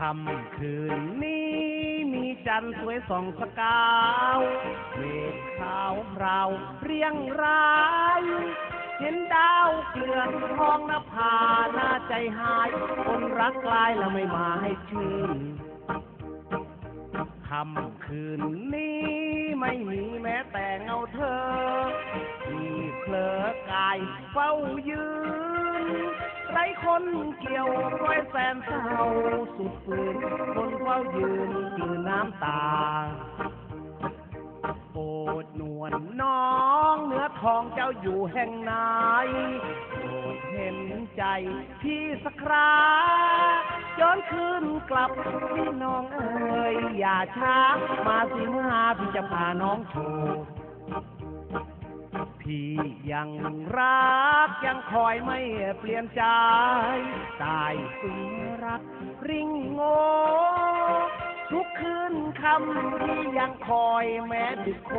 ค่ำคืนนี้มีจันทร์สวยส่องสกาวเมฆขาวพราวเรียงราย เห็นดาวเกลื่อนท้องนภาหน้าใจหาย คนรักกลายแล้วไม่มาให้ชื่นค่ำคืนนี้ไม่มีแม้แต่เงาเธอที่เพลอกายเฝ้ายืน ไรคนเกี่ยวร้อยแสนเศร้าสุดฝืนคนเฝ้ายืนกลืนน้ำตาโปรดนวลน้องเนื้อทองเจ้าอยู่แห่งไหนโปรดเห็นใจพี่สักคราย้อนคืนกลับพี่น้องเอ๋ยอย่าช้า มาสิมาพี่จะพาน้องโชว์ พี่ยังรักยังคอยไม่เปลี่ยนใจ ตายซึ้งรักริงโงทุกคืนคำที่ยังคอยแม้ดึกโค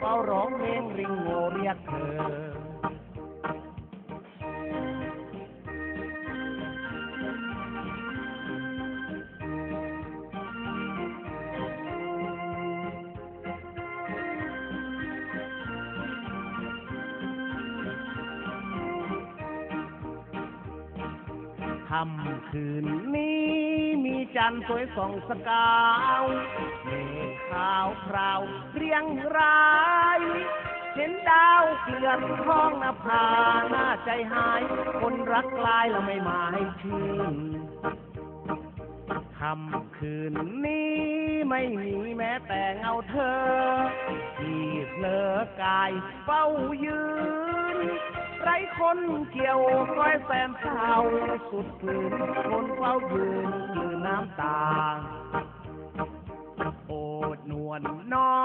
เฝ้าร้องเพลงริงโงเรียกเธอ ค่ำคืนนี้มีจันทร์สวยส่องสกาวเมฆขาวพราวเรียงรายเห็นดาวเกลื่อนท้องนภาหน้าใจหาย คนรักกลายแล้วไม่มาให้ชื่นค่ำคืนนี้ไม่มีแม้แต่เงาเธอที่เลอกายเฝ้ายืน ไรคนเกี่ยวก้อยแสนเศร้าสุดฝืนคนเฝ้ายืนกลืนน้ำตาโอดนวลน้อ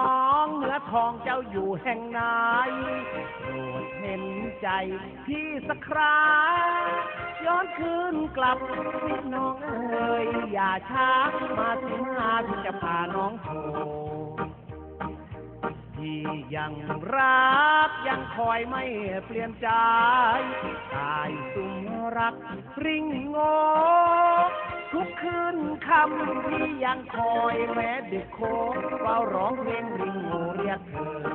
งเนื้อทองเจ้าอยู่แห่งไหนโปรดเห็นใจพี่สักคราย้อนคืนกลับพี่น้องเอ๋ยอย่าช้ามาสิมาพี่จะพาน้องโท ยังรักยังคอยไม่เปลี่ยนใจตายสุมรักริงโงทุกคืนคำที่ยังคอยแม้ดึกโคเฝ้าร้องเพลงริงโงเรียกเธอ